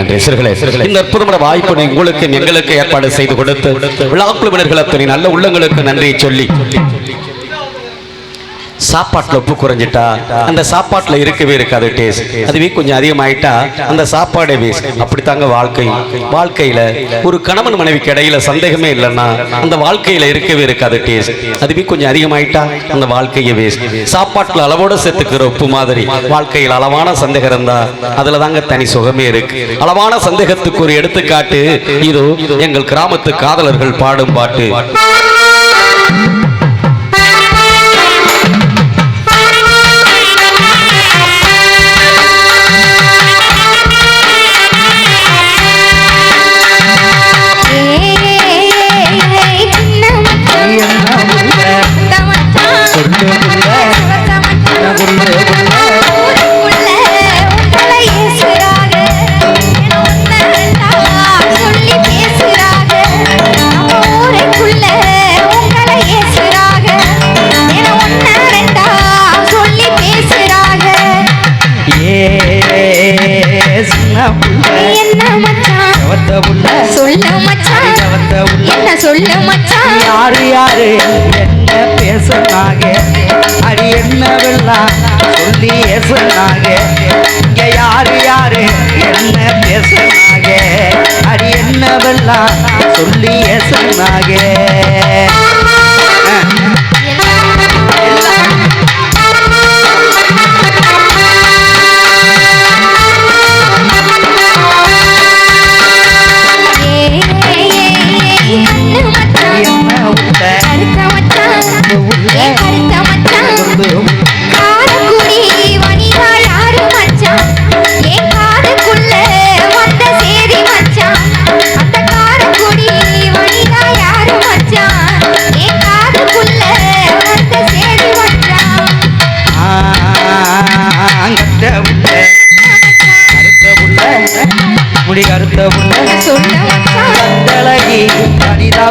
நன்றி. இந்த அற்புதமான வாய்ப்பு உங்களுக்கு எங்களுக்கு ஏற்பாடு செய்து கொடுத்து விழா குழுவினர்கள் அத்தனை நல்ல உள்ளங்களுக்கு நன்றியை சொல்லி சாப்பாட்டில் உப்பு குறைஞ்சிட்டா அந்த சாப்பாட்டில் இருக்கவே இருக்காது டேஸ்ட் அதுவே கொஞ்சம் அதிகமாயிட்டா அந்த சாப்பாடே வேஸ்ட் அப்படித்தாங்க வாழ்க்கை. வாழ்க்கையில ஒரு கணவன் மனைவிக்கு இடையில சந்தேகமே இல்லைன்னா அந்த வாழ்க்கையில இருக்கவே இருக்காது டேஸ்ட் அதுவே கொஞ்சம் அதிகமாயிட்டா அந்த வாழ்க்கையை வேஸ்ட் சாப்பாட்டில் அளவோட சேர்த்துக்கிற உப்பு மாதிரி வாழ்க்கையில் அளவான சந்தேகம் இருந்தா அதுல தாங்க தனி சுகமே இருக்கு. அளவான சந்தேகத்துக்கு ஒரு எடுத்துக்காட்டு இதோ எங்கள் கிராமத்து காதலர்கள் பாடும் பாட்டு. என்ன மச்சான்? சொல்ல மச்சான். என்ன சொல்ல மச்சான்? யாரு யாரு? என்ன பேசுனாங்க அடி என்னவெல்லாம் சொல்லி சொன்னாங்க? இங்க யாரு யாரு? என்ன பேசுனாங்க அடி என்னவெல்லாம் சொல்லி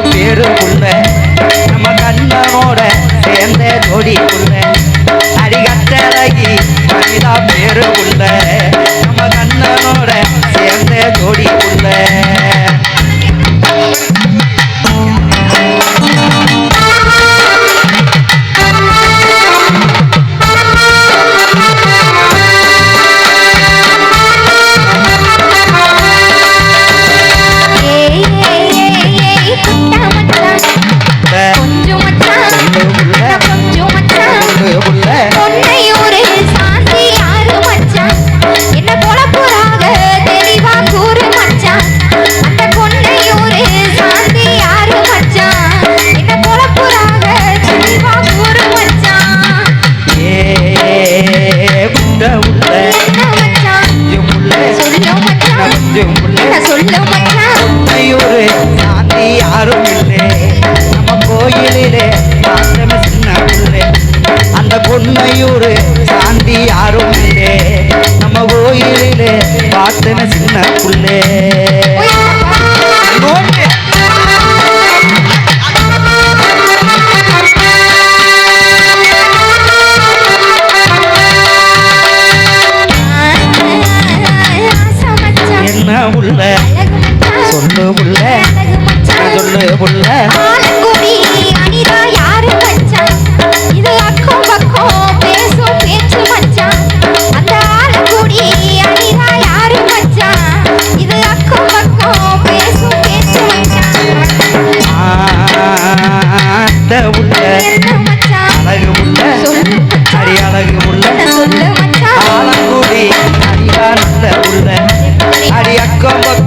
பேரு உள்ள நம்ம கண்ணனோட சேர்ந்த ஜோடி பக்கம் பேசும் பேச்சு மச்சான் அந்த உள்ள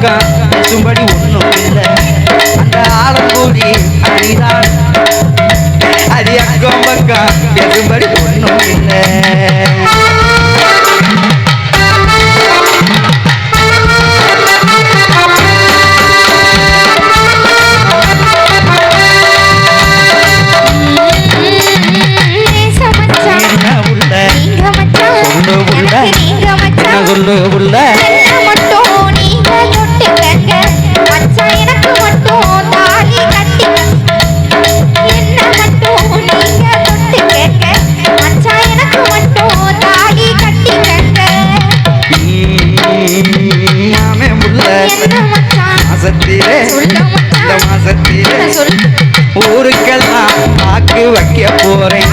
Somebody. மாசத்திலே இந்த மாசத்திலே ஊருக்கெல்லாம் வாக்கு வைக்க போறேன்.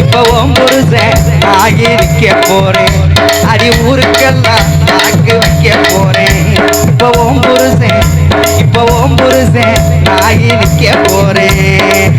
இப்ப உன் புருஷன் ஆகி நிக்க போறேன். அடி ஊருக்கெல்லாம் வாக்கு வைக்க போறேன். இப்ப உன் புருஷன் இப்ப உன் புருஷன் ஆகி நிக்க போறேன்.